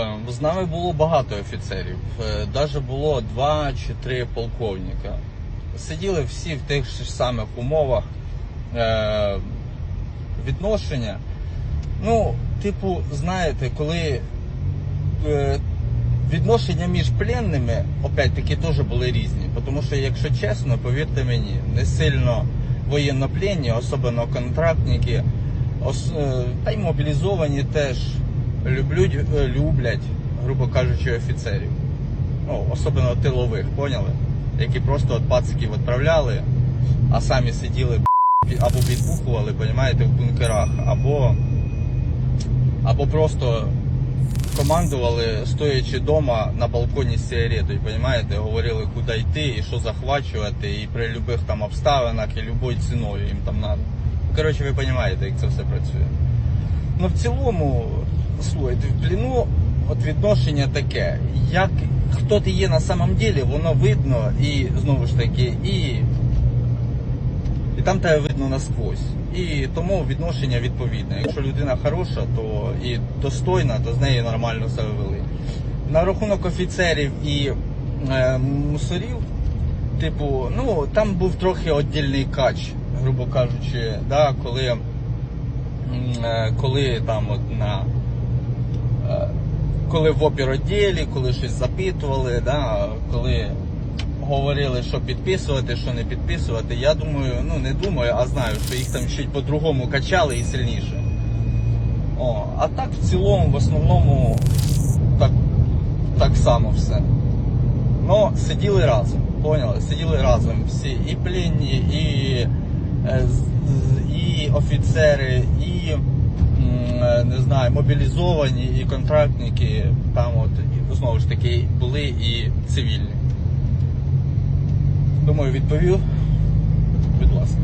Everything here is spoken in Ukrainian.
Е, З нами було багато офіцерів. Навіть було два чи три полковника. Сиділи всі в тих ж самих умовах е, відношення. Ну, типу, знаєте, коли е, відношення між пленними, опять-таки, теж були різні. Тому що, якщо чесно, повірте мені, не сильно воєннопленні, особливо контрактники, е, та й мобілізовані теж люблять, е, люблять, грубо кажучи, офіцерів. Ну, особливо тилових, поняли? Які просто от пациків відправляли, а самі сиділи або відбухували, понімаєте, в бункерах, або, або просто командували, стоячи вдома на балконі з сигаретою, понімаєте, говорили, куди йти і що захвачувати, і при будь-яких там обставинах, і любою ціною їм там треба. Коротше, ви розумієте, як це все працює. Ну, в цілому, слухайте, в пліну от відношення таке. Як хто ти є на самом деле, воно видно і знову ж таки, і, і там тебе видно насквозь. І тому відношення відповідне. Якщо людина хороша, то і достойна, то з нею нормально себе вели. На рахунок офіцерів і е, мусорів, типу, ну там був трохи віддільний кач, грубо кажучи, да, коли, е, коли там от на коли в опіроділі, коли щось запитували, да, коли говорили, що підписувати, що не підписувати, я думаю, ну не думаю, а знаю, що їх там й по-другому качали і сильніше. О, а так в цілому, в основному, так, так само все. Ну, сиділи разом, поняли? Сиділи разом всі і пленні, і, е, і офіцери, і не знаю, мобілізовані, і контрактники, там от знову ж таки були і цивільні. Думаю, відповів. Будь ласка.